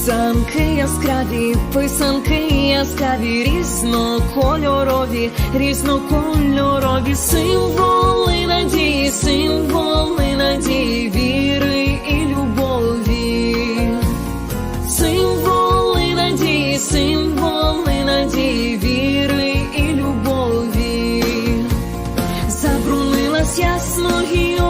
Писанки яскраві, писанки яскраві, різнокольорові, різнокольорові, символи надії, символи надії, віри і любові. Символи надії, символи надії, віри і любові. Забрунилась ясно гілочка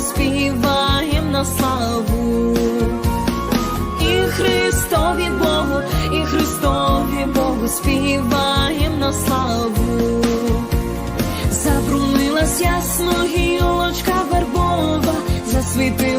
співаєм на славу. І Христові Богу, і Христові Богу співаєм на славу. Забрунилась ясно гілочка вербова, засвітило